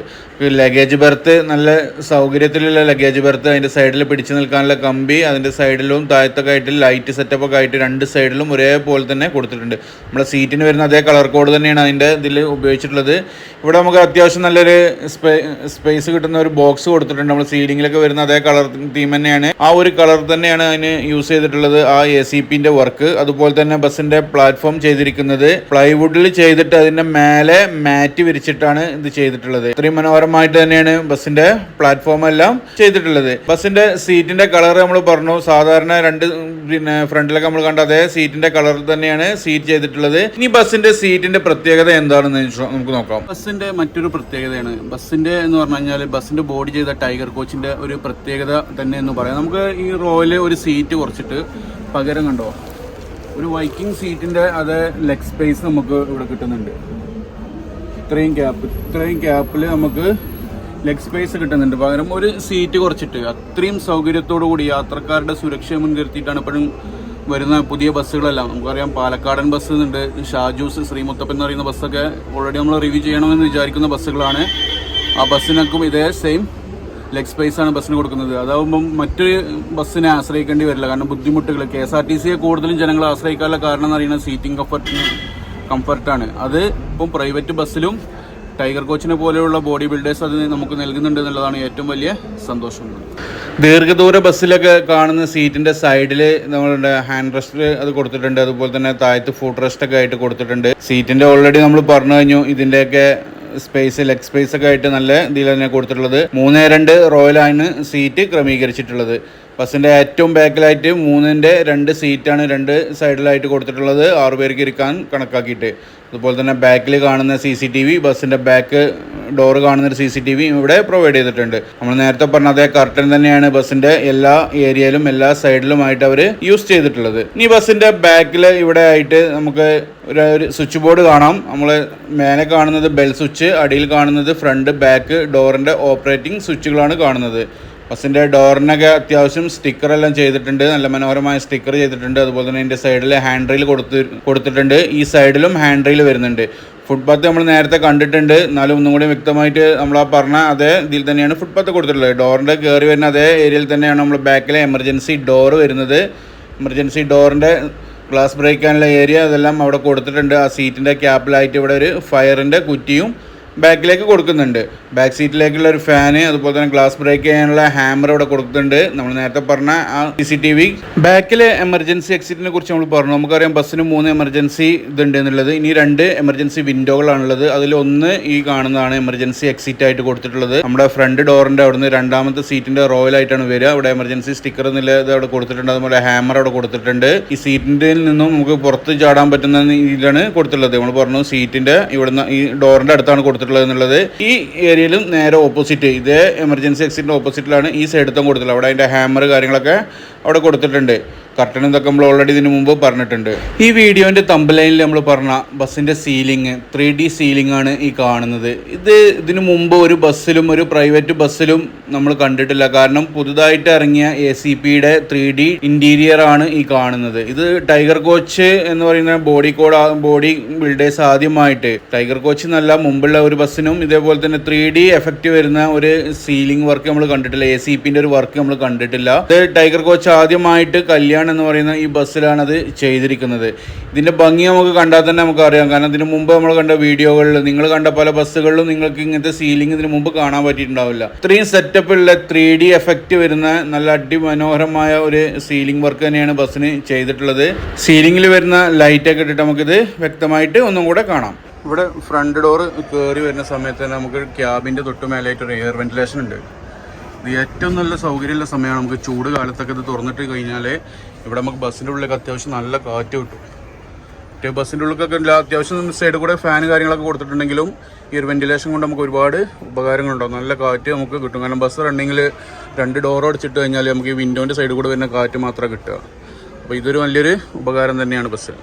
ലഗേജ് ബെർത്ത് നല്ല സൗകര്യത്തിലുള്ള ലഗേജ് ബെർത്ത് അതിന്റെ സൈഡിൽ പിടിച്ചു നിൽക്കാനുള്ള കമ്പി അതിന്റെ സൈഡിലും താഴത്തൊക്കെ ആയിട്ട് ലൈറ്റ് സെറ്റപ്പ് ഒക്കെ ആയിട്ട് രണ്ട് സൈഡിലും ഒരേപോലെ തന്നെ കൊടുത്തിട്ടുണ്ട്. നമ്മുടെ സീറ്റിന് വരുന്ന അതേ കളർ കോഡ് തന്നെയാണ് അതിന്റെ ഇതിൽ ഉപയോഗിച്ചിട്ടുള്ളത്. ഇവിടെ നമുക്ക് അത്യാവശ്യം നല്ലൊരു സ്പേസ് കിട്ടുന്ന ഒരു ബോക്സ് കൊടുത്തിട്ടുണ്ട്. നമ്മൾ സീലിങ്ങിലൊക്കെ വരുന്ന അതേ കളർ തീം തന്നെയാണ്. ആ ഒരു കളർ തന്നെയാണ് അതിന് യൂസ് ചെയ്തിട്ടുള്ളത് ആ എ സി പിന്റെ വർക്ക് അതുപോലെ തന്നെ ബസ്സിന്റെ പ്ലാറ്റ്ഫോം ചെയ്തിരിക്കുന്നത്. പ്ലൈവുഡിൽ ചെയ്തിട്ട് അതിന്റെ മേലെ മാറ്റ് വിരിച്ചിട്ടാണ് ഇത് ചെയ്തിട്ടുള്ളത്. ഇത്രയും മനോഹരമായിട്ട് തന്നെയാണ് ബസ്സിന്റെ പ്ലാറ്റ്ഫോം എല്ലാം ചെയ്തിട്ടുള്ളത്. ബസ്സിന്റെ സീറ്റിന്റെ കളർ നമ്മൾ പറഞ്ഞു. സാധാരണ രണ്ട് പിന്നെ ഫ്രണ്ടിലൊക്കെ നമ്മൾ കണ്ട അതേ സീറ്റിന്റെ കളർ തന്നെയാണ് സീറ്റ് ചെയ്തിട്ടുള്ളത്. ഇനി ബസ്സിന്റെ സീറ്റിന്റെ പ്രത്യേകത എന്താണെന്ന് നമുക്ക് നോക്കാം. ബസ്സിന്റെ മറ്റൊരു പ്രത്യേകതയാണ്. ബസ്സിന്റെ എന്ന് പറഞ്ഞു കഴിഞ്ഞാൽ ബസ്സിന്റെ ബോഡി ചെയ്ത ടൈഗർ കോച്ചിന്റെ ഒരു പ്രത്യേകത തന്നെ എന്ന് പറയാം. നമുക്ക് ഈ റോയിൽ ഒരു സീറ്റ് കുറച്ചിട്ട് പകരം കണ്ടോ? ഒരു വൈക്കിംഗ് സീറ്റിന്റെ അതേ ലെഗ് സ്പേസ് നമുക്ക് ഇവിടെ കിട്ടുന്നുണ്ട്. ഇത്രയും ക്യാപ്പ് ഇത്രയും ക്യാപ്പിൽ നമുക്ക് ലെഗ് സ്പേസ് കിട്ടുന്നുണ്ട്. പകരം ഒരു സീറ്റ് കുറച്ചിട്ട് അത്രയും സൗകര്യത്തോടു കൂടി യാത്രക്കാരുടെ സുരക്ഷ മുൻനിർത്തിയിട്ടാണ് ഇപ്പോഴും വരുന്ന പുതിയ ബസ്സുകളെല്ലാം. നമുക്കറിയാം പാലക്കാടൻ ബസ് ഉണ്ട് ഷാജൂസ് ശ്രീമുത്തപ്പൻ എന്ന് പറയുന്ന ബസ്സൊക്കെ ഓൾറെഡി നമ്മൾ റിവ്യൂ ചെയ്യണമെന്ന് വിചാരിക്കുന്ന ബസ്സുകളാണ്. ആ ബസ്സിനൊക്കെ ഇതേ സെയിം ലെഗ് സ്പേസ് ആണ് ബസ്സിന് കൊടുക്കുന്നത്. അതാവുമ്പം മറ്റൊരു ബസ്സിനെ ആശ്രയിക്കേണ്ടി വരില്ല. കാരണം ബുദ്ധിമുട്ടുകൾ. കെ എസ് ആർ ടി സിയെ കൂടുതലും ജനങ്ങൾ ആശ്രയിക്കാനുള്ള കാരണം എന്ന് പറയുന്നത് സീറ്റിംഗ് കംഫർട്ട് കംഫർട്ടാണ് അത് ഇപ്പം പ്രൈവറ്റ് ബസ്സിലും ടൈഗർ കോച്ചിനെ പോലെയുള്ള ബോഡി ബിൽഡേഴ്സ് അത് നമുക്ക് നൽകുന്നുണ്ട് എന്നുള്ളതാണ് ഏറ്റവും വലിയ സന്തോഷം. ദീർഘദൂര ബസ്സിലൊക്കെ കാണുന്ന സീറ്റിന്റെ സൈഡിൽ നമ്മളുടെ ഹാൻഡ് റെസ്റ്റ് അത് കൊടുത്തിട്ടുണ്ട്. അതുപോലെ തന്നെ താഴത്ത് ഫുഡ് റെസ്റ്റ് ഒക്കെ ആയിട്ട് കൊടുത്തിട്ടുണ്ട്. സീറ്റിന്റെ ഓൾറെഡി നമ്മൾ പറഞ്ഞു കഴിഞ്ഞു ഇതിന്റെയൊക്കെ സ്പേസ് ലെഗ് സ്പേസ് ഒക്കെ ആയിട്ട് നല്ല ഇതിൽ തന്നെ കൊടുത്തിട്ടുള്ളത്. മൂന്ന് രണ്ട് റോയലാണ് സീറ്റ് ക്രമീകരിച്ചിട്ടുള്ളത്. ബസ്സിന്റെ ഏറ്റവും ബാക്കിലായിട്ട് മൂന്നിന്റെ രണ്ട് സീറ്റാണ് രണ്ട് സൈഡിലായിട്ട് കൊടുത്തിട്ടുള്ളത്. ആറു പേർക്ക് ഇരിക്കാൻ കണക്കാക്കിയിട്ട്. അതുപോലെ തന്നെ ബാക്കിൽ കാണുന്ന സി സി ടി വി ബസ്സിന്റെ ബാക്ക് ഡോർ കാണുന്ന ഒരു സി സി ടി വി ഇവിടെ പ്രൊവൈഡ് ചെയ്തിട്ടുണ്ട്. നമ്മൾ നേരത്തെ പറഞ്ഞ അതേ കർട്ടൻ തന്നെയാണ് ബസ്സിന്റെ എല്ലാ ഏരിയയിലും എല്ലാ സൈഡിലുമായിട്ട് അവർ യൂസ് ചെയ്തിട്ടുള്ളത്. ഇനി ബസ്സിന്റെ ബാക്കിൽ ഇവിടെ ആയിട്ട് നമുക്ക് ഒരു ഒരു സ്വിച്ച് ബോർഡ് കാണാം. നമ്മൾ മേലെ കാണുന്നത് ബെൽ സ്വിച്ച് അടിയിൽ കാണുന്നത് ഫ്രണ്ട് ബാക്ക് ഡോറിന്റെ ഓപ്പറേറ്റിംഗ് സ്വിച്ചുകളാണ് കാണുന്നത്. ബസ്സിന്റെ ഡോറിനൊക്കെ അത്യാവശ്യം സ്റ്റിക്കർ എല്ലാം ചെയ്തിട്ടുണ്ട്. നല്ല മനോഹരമായ സ്റ്റിക്കർ ചെയ്തിട്ടുണ്ട്. അതുപോലെ തന്നെ ഇതിന്റെ സൈഡിൽ ഹാൻഡ് റെയിൽ കൊടുത്ത് കൊടുത്തിട്ടുണ്ട്. ഈ സൈഡിലും ഹാൻഡ് റെയിൽ വരുന്നുണ്ട്. ഫുട്പാത്ത് നമ്മൾ നേരത്തെ കണ്ടിട്ടുണ്ട്. എന്നാലും ഒന്നും കൂടി വ്യക്തമായിട്ട് നമ്മൾ ആ പറഞ്ഞ അതേ ഇതിൽ തന്നെയാണ് ഫുട്പാത്ത് കൊടുത്തിട്ടുള്ളത്. ഡോറിന്റെ കയറി വരുന്ന അതേ ഏരിയയിൽ തന്നെയാണ് നമ്മൾ ബാക്കിലെ എമർജൻസി ഡോർ വരുന്നത്. എമർജൻസി ഡോറിന്റെ ഗ്ലാസ് ബ്രേക്കാനുള്ള ഏരിയ അതെല്ലാം അവിടെ കൊടുത്തിട്ടുണ്ട്. ആ സീറ്റിന്റെ ക്യാപ്പിലായിട്ട് ഇവിടെ ഒരു ഫയറിന്റെ കുറ്റിയും ബാക്കിലേക്ക് കൊടുക്കുന്നുണ്ട്. ബാക്ക് സീറ്റിലേക്കുള്ള ഒരു ഫാന് അതുപോലെ തന്നെ ഗ്ലാസ് ബ്രേക്ക് ചെയ്യാനുള്ള ഹാമർ ഇവിടെ കൊടുക്കുന്നുണ്ട് നമ്മൾ നേരത്തെ പറഞ്ഞ ആ സി സി ടി വി ബാക്കിലെ എമർജൻസി എക്സിറ്റിനെ കുറിച്ച് നമ്മൾ പറഞ്ഞു. നമുക്കറിയാം ബസ്സിന് മൂന്ന് എമർജൻസി ഇതുണ്ട് എന്നുള്ളത്. ഇനി രണ്ട് എമർജൻസി വിൻഡോകളാണുള്ളത് അതിൽ ഒന്ന് ഈ കാണുന്നതാണ് എമർജൻസി എക്സിറ്റ് ആയിട്ട് കൊടുത്തിട്ടുള്ളത്. നമ്മുടെ ഫ്രണ്ട് ഡോറിന്റെ അവിടുന്ന് രണ്ടാമത്തെ സീറ്റിന്റെ റോയൽ ആയിട്ടാണ് വരിക. അവിടെ എമർജൻസി സ്റ്റിക്കർ എന്നുള്ളത് അവിടെ കൊടുത്തിട്ടുണ്ട്. അതുപോലെ ഹാമർ അവിടെ കൊടുത്തിട്ടുണ്ട്. ഈ സീറ്റിന്റെ നിന്നും നമുക്ക് പുറത്ത് ചാടാൻ പറ്റുന്ന രീതിയിലാണ് കൊടുത്തിട്ടുള്ളത്. നമ്മൾ പറഞ്ഞു സീറ്റിന്റെ ഇവിടുന്ന് ഈ ഡോറിന്റെ അടുത്താണ് കൊടുത്തിട്ടുള്ളത് എന്നുള്ളത് ഈ ഏരിയയിലും നേരെ ഓപ്പോസിറ്റ് ഇതേ എമർജൻസി എക്സിറ്റിന്റെ ഓപ്പോസിറ്റിലാണ് ഈ സൈഡത്തും കൊടുത്തിട്ടുള്ളത്. അവിടെ അതിന്റെ ഹാമർ കാര്യങ്ങളൊക്കെ അവിടെ കൊടുത്തിട്ടുണ്ട്. കർട്ടൻ ഇതൊക്കെ നമ്മൾ ഓൾറെഡി ഇതിനു മുമ്പ് പറഞ്ഞിട്ടുണ്ട്. ഈ വീഡിയോന്റെ തമ്പലൈനിൽ നമ്മൾ പറഞ്ഞ ബസ്സിന്റെ സീലിംഗ് ത്രീ ഡി സീലിംഗ് ആണ് ഈ കാണുന്നത്. ഇത് ഇതിനു മുമ്പ് ഒരു ബസ്സിലും ഒരു പ്രൈവറ്റ് ബസ്സിലും നമ്മൾ കണ്ടിട്ടില്ല. കാരണം പുതുതായിട്ട് ഇറങ്ങിയ എ സി പിയുടെ ത്രീ ഡി ഇന്റീരിയർ ആണ് ഈ കാണുന്നത്. ഇത് ടൈഗർ കോച്ച് എന്ന് പറയുന്ന ബോഡി കോഡ് ബോഡി ബിൽഡേഴ്സ് ആദ്യമായിട്ട്. ടൈഗർ കോച്ച് എന്നല്ല മുമ്പുള്ള ഒരു ബസ്സിനും ഇതേപോലെ തന്നെ ത്രീ ഡി എഫക്റ്റ് വരുന്ന ഒരു സീലിംഗ് വർക്ക് നമ്മൾ കണ്ടിട്ടില്ല. എ സി പിന്റെ ഒരു വർക്ക് നമ്മൾ കണ്ടിട്ടില്ല. ഇത് ടൈഗർ കോച്ച് ആദ്യമായിട്ട് കല്യാൺ എന്ന് പറയുന്ന ഈ ബസ്സിലാണത് ചെയ്തിരിക്കുന്നത്. ഇതിന്റെ ഭംഗി നമുക്ക് കണ്ടാൽ തന്നെ നമുക്ക് അറിയാം കാരണം ഇതിന് മുമ്പ് നമ്മൾ കണ്ട വീഡിയോകളിൽ നിങ്ങൾ കണ്ട പല ബസ്സുകളിലും നിങ്ങൾക്ക് ഇങ്ങനത്തെ സീലിംഗ് ഇതിന് മുമ്പ് കാണാൻ പറ്റിയിട്ടുണ്ടാവില്ല. ഇത്രയും സെറ്റപ്പുള്ള ത്രീ ഡി എഫക്റ്റ് വരുന്ന നല്ല അടിമനോഹരമായ ഒരു സീലിംഗ് വർക്ക് തന്നെയാണ് ബസ്സിന് ചെയ്തിട്ടുള്ളത്. സീലിംഗിൽ വരുന്ന ലൈറ്റൊക്കെ ഇട്ടിട്ട് നമുക്കിത് വ്യക്തമായിട്ട് ഒന്നും കൂടെ കാണാം. ഇവിടെ ഫ്രണ്ട് ഡോറ് കയറി വരുന്ന സമയത്ത് തന്നെ നമുക്ക് ക്യാബിന്റെ തൊട്ട് മേലായിട്ട് ഒരു എയർ വെന്റിലേഷൻ ഉണ്ട്. ഇത് ഏറ്റവും നല്ല സൗകര്യമുള്ള സമയമാണ്. നമുക്ക് ചൂട് കാലത്തൊക്കെ ഇത് തുറന്നിട്ട് കഴിഞ്ഞാൽ ഇവിടെ നമുക്ക് ബസ്സിന്റെ ഉള്ളിലൊക്കെ അത്യാവശ്യം നല്ല കാറ്റ് കിട്ടും. മറ്റേ ബസ്സിന്റെ ഉള്ളിലൊക്കെ അത്യാവശ്യം സൈഡിൽ കൂടെ ഫാൻ കാര്യങ്ങളൊക്കെ കൊടുത്തിട്ടുണ്ടെങ്കിലും ഈ ഒരു വെന്റിലേഷൻ കൊണ്ട് നമുക്ക് ഒരുപാട് ഉപകാരങ്ങളുണ്ടാവും. നല്ല കാറ്റ് നമുക്ക് കിട്ടും. കാരണം ബസ് റണ്ണിങ്ങിൽ രണ്ട് ഡോർ അടിച്ചിട്ട് കഴിഞ്ഞാൽ നമുക്ക് ഈ വിൻഡോന്റെ സൈഡിൽ കൂടെ വരുന്ന കാറ്റ് മാത്രമേ കിട്ടുക. അപ്പോൾ ഇതൊരു വലിയൊരു ഉപകാരം തന്നെയാണ് ബസ്.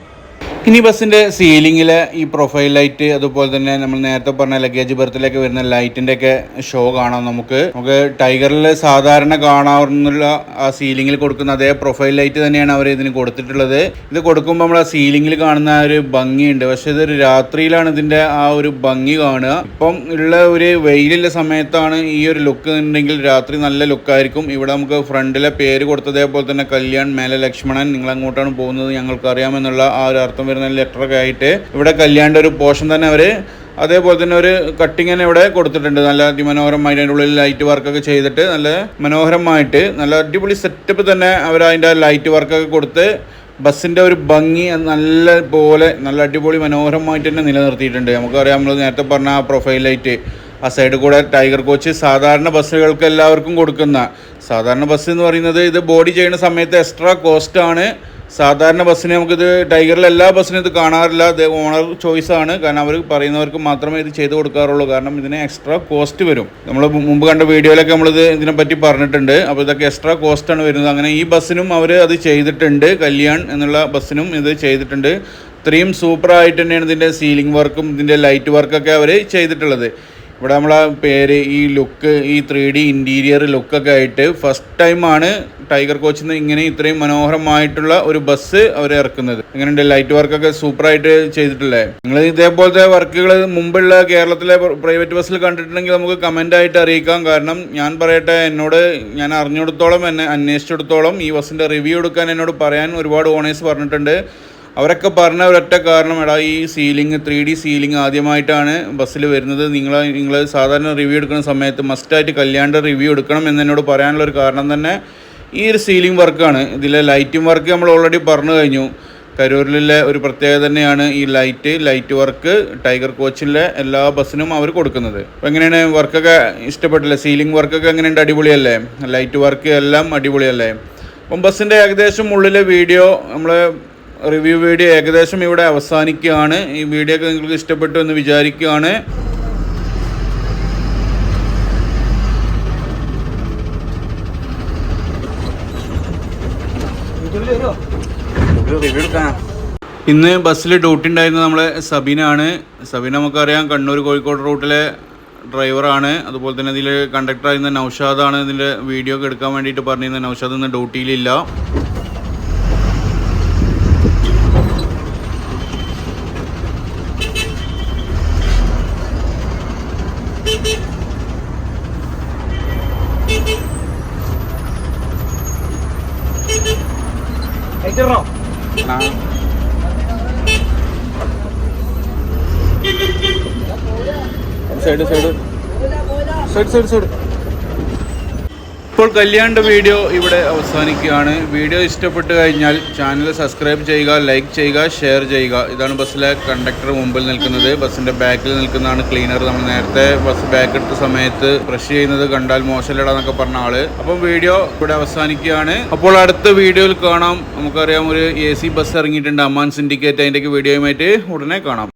ഇനി ബസ്സിന്റെ സീലിംഗിലെ ഈ പ്രൊഫൈൽ ലൈറ്റ് അതുപോലെ തന്നെ നമ്മൾ നേരത്തെ പറഞ്ഞ ലഗേജ് ബർത്തിലേക്ക് വരുന്ന ലൈറ്റിന്റെ ഒക്കെ ഷോ കാണാം നമുക്ക്. നമുക്ക് ടൈഗറിൽ സാധാരണ കാണാവുന്ന ആ സീലിങ്ങിൽ കൊടുക്കുന്ന അതേ പ്രൊഫൈൽ ലൈറ്റ് തന്നെയാണ് അവർ ഇതിന് കൊടുത്തിട്ടുള്ളത്. ഇത് കൊടുക്കുമ്പോൾ നമ്മൾ ആ സീലിങ്ങിൽ കാണുന്ന ആ ഒരു ഭംഗിയുണ്ട്. പക്ഷെ ഇതൊരു രാത്രിയിലാണ് ഇതിന്റെ ആ ഒരു ഭംഗി കാണുക. ഇപ്പം ഉള്ള ഒരു വെയിലുള്ള സമയത്താണ് ഈ ഒരു ലുക്ക് ഉണ്ടെങ്കിൽ രാത്രി നല്ല ലുക്കായിരിക്കും ഇവിടെ നമുക്ക് ഫ്രണ്ടിലെ പേര് കൊടുത്തതേപോലെ തന്നെ കല്യാൺ മേലെ ലക്ഷ്മണൻ നിങ്ങൾ അങ്ങോട്ടാണ് പോകുന്നത് ഞങ്ങൾക്കറിയാമെന്നുള്ള ആ ഒരു അർത്ഥം വരുന്ന ലെറ്ററൊക്കെ ആയിട്ട് ഇവിടെ കല്യാണിന്റെ ഒരു പോർഷൻ തന്നെ അവർ അതേപോലെ തന്നെ ഒരു കട്ടിങ് തന്നെ ഇവിടെ കൊടുത്തിട്ടുണ്ട്. നല്ല അതിമനോഹരമായിട്ട് അതിന്റെ ഉള്ളിൽ ലൈറ്റ് വർക്കൊക്കെ ചെയ്തിട്ട് നല്ല മനോഹരമായിട്ട് നല്ല അടിപൊളി സെറ്റപ്പ് തന്നെ അവർ അതിന്റെ ലൈറ്റ് വർക്കൊക്കെ കൊടുത്ത് ബസ്സിന്റെ ഒരു ഭംഗി നല്ല പോലെ നല്ല അടിപൊളി മനോഹരമായിട്ട് തന്നെ നിലനിർത്തിയിട്ടുണ്ട്. നമുക്കറിയാം നമ്മൾ നേരത്തെ പറഞ്ഞ ആ പ്രൊഫൈൽ ലൈറ്റ് ആ സൈഡിൽ കൂടെ ടൈഗർ കോച്ച് സാധാരണ ബസ്സുകൾക്ക് എല്ലാവർക്കും കൊടുക്കുന്ന സാധാരണ ബസ് എന്ന് പറയുന്നത് ഇത് ബോഡി ചെയ്യുന്ന സമയത്ത് എക്സ്ട്രാ കോസ്റ്റ് ആണ്. സാധാരണ ബസ്സിന് നമുക്കിത് ടൈഗറിൽ എല്ലാ ബസ്സിനും ഇത് കാണാറില്ല. ഇത് ഓണർ ചോയ്സ് ആണ്. കാരണം അവർ പറയുന്നവർക്ക് മാത്രമേ ഇത് ചെയ്ത് കൊടുക്കാറുള്ളൂ. കാരണം ഇതിന് എക്സ്ട്രാ കോസ്റ്റ് വരും. നമ്മൾ മുമ്പ് കണ്ട വീഡിയോയിലൊക്കെ നമ്മളിത് ഇതിനെപ്പറ്റി പറഞ്ഞിട്ടുണ്ട്. അപ്പോൾ ഇതൊക്കെ എക്സ്ട്രാ കോസ്റ്റ് ആണ് വരുന്നത്. അങ്ങനെ ഈ ബസ്സിനും അവർ അത് ചെയ്തിട്ടുണ്ട്. കല്യാൺ എന്നുള്ള ബസ്സിനും ഇത് ചെയ്തിട്ടുണ്ട്. ഇത്രയും സൂപ്പറായിട്ട് തന്നെയാണ് ഇതിന്റെ സീലിംഗ് വർക്കും ഇതിന്റെ ലൈറ്റ് വർക്കൊക്കെ അവർ ചെയ്തിട്ടുള്ളത്. ഇവിടെ നമ്മളെ പേര് ഈ ലുക്ക് ഈ ത്രീ ഡി ഇന്റീരിയർ ലുക്കൊക്കെ ആയിട്ട് ഫസ്റ്റ് ടൈമാണ് ടൈഗർ കോച്ചിൽ നിന്ന് ഇങ്ങനെ ഇത്രയും മനോഹരമായിട്ടുള്ള ഒരു ബസ് അവർ ഇറക്കുന്നത്. എങ്ങനെയുണ്ട്? ലൈറ്റ് വർക്കൊക്കെ സൂപ്പറായിട്ട് ചെയ്തിട്ടില്ലേ? നിങ്ങൾ ഇതേപോലത്തെ വർക്കുകൾ മുമ്പുള്ള കേരളത്തിലെ പ്രൈവറ്റ് ബസ്സിൽ കണ്ടിട്ടുണ്ടെങ്കിൽ നമുക്ക് കമന്റ് ആയിട്ട് അറിയിക്കാം. കാരണം ഞാൻ പറയട്ടെ എന്നോട് ഞാൻ അറിഞ്ഞിടത്തോളം എന്നെ അന്വേഷിച്ചിടത്തോളം ഈ ബസ്സിന്റെ റിവ്യൂ എടുക്കാൻ എന്നോട് പറയാൻ ഒരുപാട് ഓണേഴ്സ് പറഞ്ഞിട്ടുണ്ട്. അവരൊക്കെ പറഞ്ഞ ഒരൊറ്റ കാരണം എടാ ഈ സീലിംഗ് ത്രീ ഡി സീലിംഗ് ആദ്യമായിട്ടാണ് ബസ്സിൽ വരുന്നത്. നിങ്ങൾ നിങ്ങൾ സാധാരണ റിവ്യൂ എടുക്കുന്ന സമയത്ത് മസ്റ്റായിട്ട് കല്യാണിന്റെ റിവ്യൂ എടുക്കണം എന്ന് എന്നോട് പറയാനുള്ള ഒരു കാരണം തന്നെ ഈ ഒരു സീലിംഗ് വർക്കാണ് ഇതിലെ ലൈറ്റിംഗ് വർക്ക് നമ്മൾ ഓൾറെഡി പറഞ്ഞു കഴിഞ്ഞു. കരൂരിലെ ഒരു പ്രത്യേകത തന്നെയാണ് ഈ ലൈറ്റ് ലൈറ്റ് വർക്ക് ടൈഗർ കോച്ചിലെ എല്ലാ ബസ്സിനും അവർ കൊടുക്കുന്നത്. അപ്പോൾ എങ്ങനെയാണ് വർക്കൊക്കെ ഇഷ്ടപ്പെട്ടില്ല? സീലിംഗ് വർക്കൊക്കെ എങ്ങനെയുണ്ട്? അടിപൊളിയല്ലേ? ലൈറ്റ് വർക്ക് എല്ലാം അടിപൊളിയല്ലേ? അപ്പം ബസ്സിന്റെ ഏകദേശം ഉള്ളിലെ വീഡിയോ നമ്മൾ റിവ്യൂ വീഡിയോ ഏകദേശം ഇവിടെ അവസാനിക്കുകയാണ്. ഈ വീഡിയോ ഒക്കെ നിങ്ങൾക്ക് ഇഷ്ടപ്പെട്ടു എന്ന് വിചാരിക്കുകയാണ്. ഇന്ന് ബസ്സിൽ ഡ്യൂട്ടി ഉണ്ടായിരുന്നത് നമ്മളെ സബീനാണ്. സബീന നമുക്കറിയാം കണ്ണൂർ കോഴിക്കോട് റൂട്ടിലെ ഡ്രൈവറാണ്. അതുപോലെ തന്നെ ഇതിൽ കണ്ടക്ടറായിരുന്ന നൗഷാദാണ് ഇതിന്റെ വീഡിയോ ഒക്കെ എടുക്കാൻ വേണ്ടിയിട്ട് പറഞ്ഞിരുന്നത്. നൗഷാദ് ഇന്ന് ഡ്യൂട്ടിയിലില്ല. Side side side side side ഇപ്പോൾ കല്യാണിന്റെ വീഡിയോ ഇവിടെ അവസാനിക്കുകയാണ്. വീഡിയോ ഇഷ്ടപ്പെട്ട് കഴിഞ്ഞാൽ ചാനൽ സബ്സ്ക്രൈബ് ചെയ്യുക ലൈക്ക് ചെയ്യുക ഷെയർ ചെയ്യുക. ഇതാണ് ബസ്സിലെ കണ്ടക്ടർ മുമ്പിൽ നിൽക്കുന്നത്. ബസ്സിന്റെ ബാക്കിൽ നിൽക്കുന്നതാണ് ക്ലീനർ നമ്മൾ നേരത്തെ ബസ് ബാക്ക് ഇട്ട സമയത്ത് ബ്രഷ് ചെയ്യുന്നത് കണ്ടാൽ മോശമില്ലടാന്നൊക്കെ പറഞ്ഞ ആൾ. അപ്പം വീഡിയോ ഇവിടെ അവസാനിക്കുകയാണ്. അപ്പോൾ അടുത്ത വീഡിയോയിൽ കാണാം. നമുക്കറിയാം ഒരു എ സി ബസ് ഇറങ്ങിയിട്ടുണ്ട്. അമ്മാൻ സിൻഡിക്കേറ്റ് അതിന്റെയൊക്കെ വീഡിയോയുമായിട്ട് ഉടനെ കാണാം.